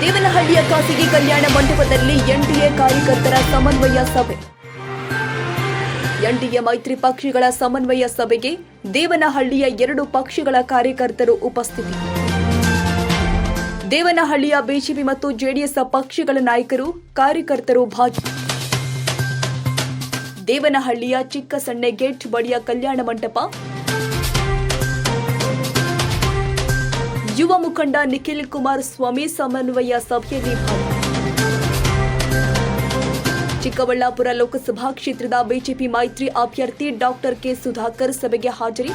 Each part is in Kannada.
ದೇವನಹಳ್ಳಿಯ ಖಾಸಗಿ ಕಲ್ಯಾಣ ಮಂಟಪದಲ್ಲಿ ಎನ್ಡಿಎ ಕಾರ್ಯಕರ್ತರ ಸಮನ್ವಯ ಸಭೆ. ಎನ್ಡಿಎ ಮೈತ್ರಿ ಪಕ್ಷಗಳ ಸಮನ್ವಯ ಸಭೆಗೆ ದೇವನಹಳ್ಳಿಯ ಎರಡು ಪಕ್ಷಗಳ ಕಾರ್ಯಕರ್ತರು ಉಪಸ್ಥಿತಿ. ದೇವನಹಳ್ಳಿಯ ಬಿಜೆಪಿ ಮತ್ತು ಜೆಡಿಎಸ್ ಪಕ್ಷಗಳ ನಾಯಕರು, ಕಾರ್ಯಕರ್ತರು ಭಾಗಿ. ದೇವನಹಳ್ಳಿಯ ಚಿಕ್ಕ ಸಣ್ಣೆ ಗೇಟ್ ಬಳಿಯ ಕಲ್ಯಾಣ ಮಂಟಪ ಮುಖಂಡ ನಿಖಿಲ್ ಕುಮಾರಸ್ವಾಮಿ ಸಮನ್ವಯ ಸಭೆಯಲ್ಲಿ ಚಿಕ್ಕಬಳ್ಳಾಪುರ ಲೋಕಸಭಾ ಕ್ಷೇತ್ರದ ಬಿಜೆಪಿ ಮೈತ್ರಿ ಅಭ್ಯರ್ಥಿ ಡಾಕ್ಟರ್ ಕೆ ಸುಧಾಕರ್ ಸಭೆಗೆ ಹಾಜರಿ.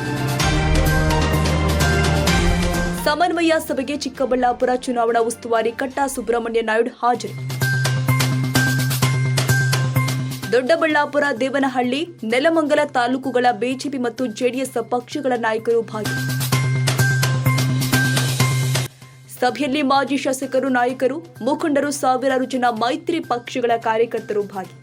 ಸಮನ್ವಯ ಸಭೆಗೆ ಚಿಕ್ಕಬಳ್ಳಾಪುರ ಚುನಾವಣಾ ಉಸ್ತುವಾರಿ ಕಟ್ಟಾ ಸುಬ್ರಹ್ಮಣ್ಯ ನಾಯ್ಡು ಹಾಜರಿ. ದೊಡ್ಡಬಳ್ಳಾಪುರ ದೇವನಹಳ್ಳಿ, ನೆಲಮಂಗಲ ತಾಲೂಕುಗಳ ಬಿಜೆಪಿ ಮತ್ತು ಜೆಡಿಎಸ್ ಪಕ್ಷಗಳ ನಾಯಕರು ಭಾಗಿ ಸಭೆಯಲ್ಲಿ ಮಾಜಿ ಶಾಸಕರು ನಾಯಕರು ಮುಖಂಡರು ಸಾವಿರಾರು ಜನ ಮೈತ್ರಿ ಪಕ್ಷಗಳ ಕಾರ್ಯಕರ್ತರು ಭಾಗಿ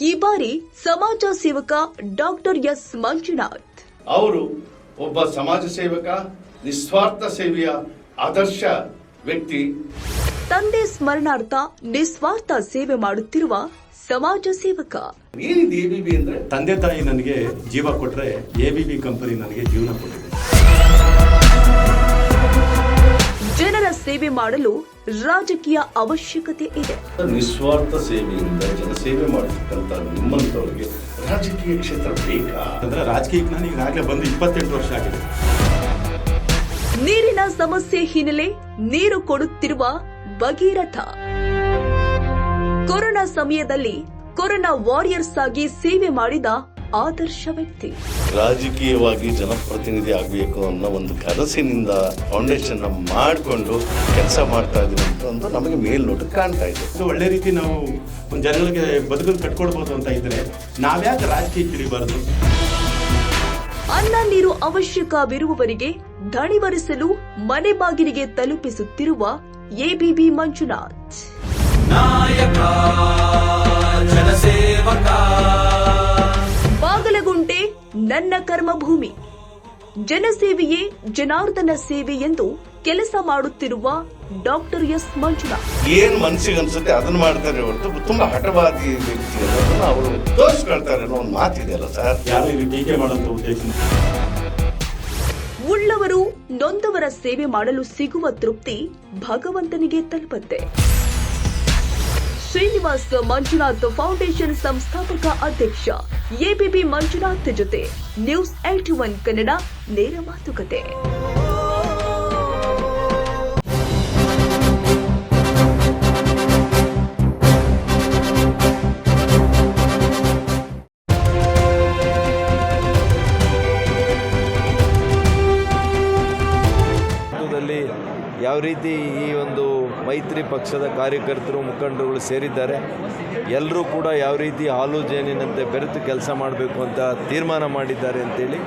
ಈ ಬಾರಿ ಸಮಾಜ ಸೇವಕ ಡಾಕ್ಟರ್ ಎಸ್ ಮಂಜುನಾಥ್. ಅವರು ಒಬ್ಬ ಸಮಾಜ ಸೇವಕ ನಿಸ್ವಾರ್ಥ ಸೇವೆಯ ಆದರ್ಶ ವ್ಯಕ್ತಿ. ತಂದೆ ಸ್ಮರಣಾರ್ಥ ನಿಸ್ವಾರ್ಥ ಸೇವೆ ಮಾಡುತ್ತಿರುವ ಸಮಾಜ ಸೇವಕ. ಏನಿದೆ ಎಬಿಬಿ ಅಂದ್ರೆ? ತಂದೆ ತಾಯಿ ನನಗೆ ಜೀವ ಕೊಟ್ರೆ ಎಬಿಬಿ ಕಂಪನಿ ನನಗೆ ಜೀವನ ಕೊಟ್ಟಿದೆ ಸೇವೆ ಮಾಡಲು ರಾಜಕೀಯ ಅವಶ್ಯಕತೆ ಇದೆ. ನಿಸ್ವಾರ್ಥ ಸೇವೆಯಿಂದ ಜನಸೇವೆ ಮಾಡತಕ್ಕಂತ ನಿಮ್ಮಂತವರಿಗೆ ರಾಜಕೀಯ ಕ್ಷೇತ್ರ ಬೇಕಾ? ಅಂದ್ರೆ ರಾಜಕೀಯಕ್ಕೆ ನಾನು ಈಗಾಗಲೇ ಬಂದು ಇಪ್ಪತ್ತೆಂಟು ವರ್ಷ ಆಗಿದೆ. ನೀರಿನ ಸಮಸ್ಯೆ ಹಿನ್ನೆಲೆ ನೀರು ಕೊಡುತ್ತಿರುವ ಭಗೀರಥ. ಕೊರೋನಾ ಸಮಯದಲ್ಲಿ ಕೊರೋನಾ ವಾರಿಯರ್ಸ್ ಆಗಿ ಸೇವೆ ಮಾಡಿದ ಆದರ್ಶ ವ್ಯಕ್ತಿ. ರಾಜಕೀಯವಾಗಿ ಜನಪ್ರತಿನಿಧಿ ಆಗಬೇಕು ಅನ್ನೋ ಒಂದು ಕನಸಿನಿಂದ ಫೌಂಡೇಶನ್ ಮಾಡಿಕೊಂಡು ಕೆಲಸ ಮಾಡ್ತಾ ಇದೀವಿ ಅಂತ ಒಂದು ನಮಗೆ ಮೇಲ್ನೋಟ ಕಾಣ್ತಾ ಇದೆ. ಒಳ್ಳೆ ರೀತಿ ನಾವು ಒಂದು ಜನಗಳಿಗೆ ಬದುಕನ್ನು ಕಟ್ಕೊಡ್ಬೋದು ಅಂತ ಇದ್ರೆ ನಾವ್ಯಾಕೆ ರಾಜಕೀಯ ತಿಳಿಬಾರದು ಅನ್ನ ನೀರು ಅವಶ್ಯಕವಿರುವವರಿಗೆ ದಣಿವರಿಸಲು ಮನೆ ಬಾಗಿಲಿಗೆ ತಲುಪಿಸುತ್ತಿರುವ ಎಬಿಬಿ ಮಂಜುನಾಥ್. ನಾಯಕ. ನನ್ನ ಕರ್ಮಭೂಮಿ. ಜನಸೇವೆಯೇ ಜನಾರ್ದನ ಸೇವೆ ಎಂದು ಕೆಲಸ ಮಾಡುತ್ತಿರುವ ಡಾಕ್ಟರ್ ಎಸ್ ಮಂಜುನಾಥ್. ಏನ್ ಮನಸ್ಸಿಗೆ ಅನ್ಸುತ್ತೆ ಅದನ್ನ ಮಾಡ್ತಾರೆ ಹೊರತು ತುಂಬಾ ಹಠವಾದಿ ವ್ಯಕ್ತಿ ಅನ್ನೋದನ್ನ ಅವರು ತೋರಿಸ್ಕೊಳ್ತಾರೆ ಅನ್ನೋ ಒಂದು ಮಾತಿದೆಯಲ್ಲ ಸರ್? ಯಾರು ಟೀಕೆ ಮಾಡುವಂತ ಉದ್ದೇಶ? ಉಳ್ಳವರು ನೊಂದವರ ಸೇವೆ ಮಾಡಲು ಸಿಗುವ ತೃಪ್ತಿ ಭಗವಂತನಿಗೆ ತಲುಪುತ್ತೆ. ಶ್ರೀನಿವಾಸ್ ಮಂಜುನಾಥ್ ಫೌಂಡೇಶನ್ ಸಂಸ್ಥಾಪಕ ಅಧ್ಯಕ್ಷ. ಎಬಿಬಿ ಮಂಜುನಾಥ್ ಜೊತೆ ನ್ಯೂಸ್ ಏಟಿ ಒನ್ ಕನ್ನಡ ನೇರ ಮಾತುಕತೆ. ಯಾವ ರೀತಿ ಈ ಒಂದು ಮೈತ್ರಿ ಪಕ್ಷದ ಕಾರ್ಯಕರ್ತರು ಮುಖಂಡರುಗಳು ಸೇರಿದ್ದಾರೆ ಎಲ್ಲರೂ ಕೂಡ ಯಾವ ರೀತಿ ಹಾಲು ಜೇನಿನಂತೆ ಬೆರೆತು ಕೆಲಸ ಮಾಡಬೇಕು ಅಂತ ತೀರ್ಮಾನ ಮಾಡಿದ್ದಾರೆ ಅಂತೇಳಿ.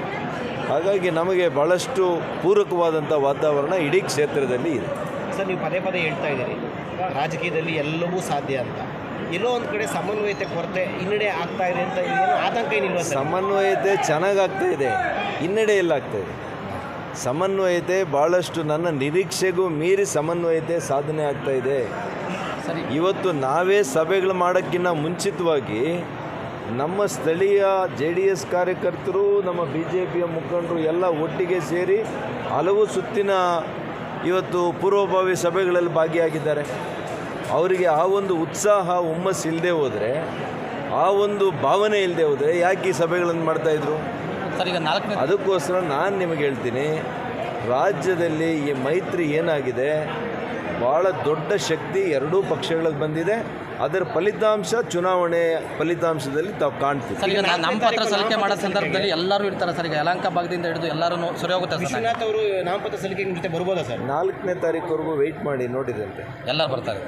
ಹಾಗಾಗಿ ನಮಗೆ ಭಾಳಷ್ಟು ಪೂರಕವಾದಂಥ ವಾತಾವರಣ ಇಡೀ ಕ್ಷೇತ್ರದಲ್ಲಿ ಇದೆ. ಸರ್ ನೀವು ಪದೇ ಪದೇ ಹೇಳ್ತಾ ಇದ್ದೀರಿ ರಾಜಕೀಯದಲ್ಲಿ ಎಲ್ಲವೂ ಸಾಧ್ಯ ಅಂತ. ಎಲ್ಲೋ ಒಂದು ಕಡೆ ಸಮನ್ವಯತೆ ಕೊರತೆ ಹಿನ್ನಡೆ ಆಗ್ತಾ ಇದೆ ಅಂತ ಏನು ಆತಂಕ ಏನಿಲ್ಲ ಸಮನ್ವಯತೆ ಚೆನ್ನಾಗಾಗ್ತಾ ಇದೆ ಹಿನ್ನಡೆ ಎಲ್ಲ ಆಗ್ತಾ ಇದೆ. ಸಮನ್ವಯತೆ ಭಾಳಷ್ಟು ನನ್ನ ನಿರೀಕ್ಷೆಗೂ ಮೀರಿ ಸಮನ್ವಯತೆ ಸಾಧನೆ ಆಗ್ತಾ ಇದೆ. ಇವತ್ತು ನಾವೇ ಸಭೆಗಳು ಮಾಡೋಕ್ಕಿಂತ ಮುಂಚಿತವಾಗಿ ನಮ್ಮ ಸ್ಥಳೀಯ ಜೆ ಡಿ ಎಸ್ ಕಾರ್ಯಕರ್ತರು ನಮ್ಮ ಬಿ ಜೆ ಪಿಯ ಮುಖಂಡರು ಎಲ್ಲ ಒಟ್ಟಿಗೆ ಸೇರಿ ಹಲವು ಸುತ್ತಿನ ಇವತ್ತು ಪೂರ್ವಭಾವಿ ಸಭೆಗಳಲ್ಲಿ ಭಾಗಿಯಾಗಿದ್ದಾರೆ. ಅವರಿಗೆ ಆ ಒಂದು ಉತ್ಸಾಹ ಹುಮ್ಮಸ್ಸು ಇಲ್ಲದೆ ಹೋದರೆ ಆ ಒಂದು ಭಾವನೆ ಇಲ್ಲದೆ ಹೋದರೆ ಯಾಕೆ ಈ ಸಭೆಗಳನ್ನು ಮಾಡ್ತಾಯಿದ್ರು ಸರ್ ಈಗ ನಾಲ್ಕನೇ ಅದಕ್ಕೋಸ್ಕರ ನಾನು ನಿಮಗೆ ಹೇಳ್ತೀನಿ ರಾಜ್ಯದಲ್ಲಿ ಈ ಮೈತ್ರಿ ಏನಾಗಿದೆ ಭಾಳ ದೊಡ್ಡ ಶಕ್ತಿ ಎರಡೂ ಪಕ್ಷಗಳಿಗೆ ಬಂದಿದೆ ಅದರ ಫಲಿತಾಂಶ ಚುನಾವಣೆ ಫಲಿತಾಂಶದಲ್ಲಿ ತಾವು ಕಾಣ್ತೀವಿ. ಸರ್ ಈಗ ನಾಮಪತ್ರ ಸಲ್ಲಿಕೆ ಮಾಡೋ ಸಂದರ್ಭದಲ್ಲಿ ಎಲ್ಲರೂ ಇರ್ತಾರೆ ಸರ್ ಈಗ ಯಲಹಂಕ ಭಾಗದಿಂದ ಹಿಡಿದು ಎಲ್ಲರೂ ಸರಿ. ಹೋಗುತ್ತೆ ವಿಶ್ವನಾಥ್ ಅವರು ನಾಮಪತ್ರ ಸಲ್ಲಿಕೆ ಜೊತೆ ಬರ್ಬೋದಾ ಸರ್? ನಾಲ್ಕನೇ ತಾರೀಕುವರೆಗೂ ವೆಯ್ಟ್ ಮಾಡಿ ನೋಡಿದಂತೆ ಎಲ್ಲರೂ ಬರ್ತಾರೆ.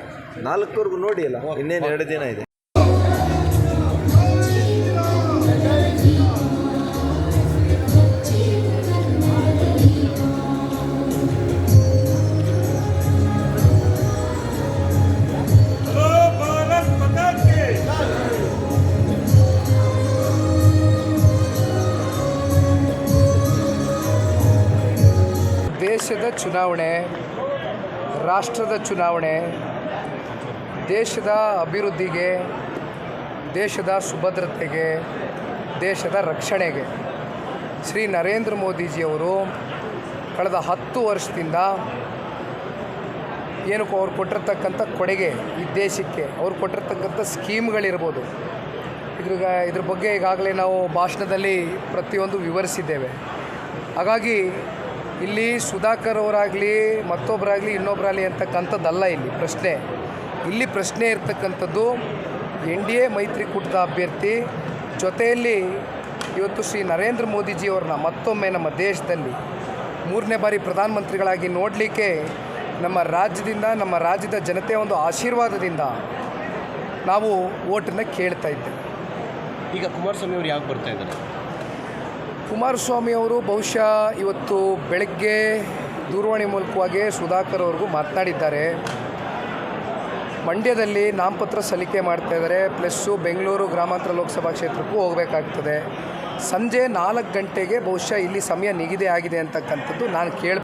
ನಾಲ್ಕವರೆಗೂ ನೋಡಿ ಅಲ್ಲ ಇನ್ನೇನು ಎರಡು ದಿನ ಇದೆ. ಚುನಾವಣೆ, ರಾಷ್ಟ್ರದ ಚುನಾವಣೆ, ದೇಶದ ಅಭಿವೃದ್ಧಿಗೆ, ದೇಶದ ಸುಭದ್ರತೆಗೆ, ದೇಶದ ರಕ್ಷಣೆಗೆ. ಶ್ರೀ ನರೇಂದ್ರ ಮೋದಿಜಿಯವರು ಕಳೆದ ಹತ್ತು ವರ್ಷದಿಂದ ಏನು ಅವ್ರು ಕೊಟ್ಟಿರ್ತಕ್ಕಂಥ ಕೊಡುಗೆ ಈ ದೇಶಕ್ಕೆ, ಅವ್ರು ಕೊಟ್ಟಿರ್ತಕ್ಕಂಥ ಸ್ಕೀಮ್ಗಳಿರ್ಬೋದು. ಇದ್ರ ಇದ್ರ ಬಗ್ಗೆ ಈಗಾಗಲೇ ನಾವು ಭಾಷಣದಲ್ಲಿ ಪ್ರತಿಯೊಂದು ವಿವರಿಸಿದ್ದೇವೆ. ಹಾಗಾಗಿ ಇಲ್ಲಿ ಸುಧಾಕರ್ ಅವರಾಗಲಿ ಮತ್ತೊಬ್ಬರಾಗಲಿ ಇನ್ನೊಬ್ಬರಾಗಲಿ ಅಂತಕ್ಕಂಥದ್ದಲ್ಲ ಇಲ್ಲಿ ಪ್ರಶ್ನೆ. ಇಲ್ಲಿ ಪ್ರಶ್ನೆ ಇರ್ತಕ್ಕಂಥದ್ದು, ಎನ್ ಡಿ ಎ ಮೈತ್ರಿಕೂಟದ ಅಭ್ಯರ್ಥಿ, ಜೊತೆಯಲ್ಲಿ ಇವತ್ತು ಶ್ರೀ ನರೇಂದ್ರ ಮೋದಿಜಿಯವ್ರನ್ನ ಮತ್ತೊಮ್ಮೆ ನಮ್ಮ ದೇಶದಲ್ಲಿ ಮೂರನೇ ಬಾರಿ ಪ್ರಧಾನಮಂತ್ರಿಗಳಾಗಿ ನೋಡಲಿಕ್ಕೆ ನಮ್ಮ ರಾಜ್ಯದಿಂದ, ನಮ್ಮ ರಾಜ್ಯದ ಜನತೆಯ ಒಂದು ಆಶೀರ್ವಾದದಿಂದ ನಾವು ಓಟನ್ನು ಕೇಳ್ತಾ ಇದ್ದೇವೆ. ಈಗ ಕುಮಾರಸ್ವಾಮಿ ಅವರು ಯಾಕೆ ಬರ್ತಾ ಇದ್ದಾರೆ? ಕುಮಾರಸ್ವಾಮಿ ಅವರು ಬಹುಶಃ ಇವತ್ತು ಬೆಳಗ್ಗೆ ದೂರವಾಣಿ ಮೂಲಕವಾಗಿ ಸುಧಾಕರ್ ಅವ್ರಿಗೂ ಮಾತನಾಡಿದ್ದಾರೆ. ಮಂಡ್ಯದಲ್ಲಿ ನಾಮಪತ್ರ ಸಲ್ಲಿಕೆ ಮಾಡ್ತಾ ಇದ್ದಾರೆ. ಪ್ಲಸ್ಸು ಬೆಂಗಳೂರು ಗ್ರಾಮಾಂತರ ಲೋಕಸಭಾ ಕ್ಷೇತ್ರಕ್ಕೂ ಹೋಗಬೇಕಾಗ್ತದೆ. ಸಂಜೆ ನಾಲ್ಕು ಗಂಟೆಗೆ ಬಹುಶಃ ಇಲ್ಲಿ ಸಮಯ ನಿಗದಿ ಆಗಿದೆ ಅಂತಕ್ಕಂಥದ್ದು ನಾನು ಕೇಳ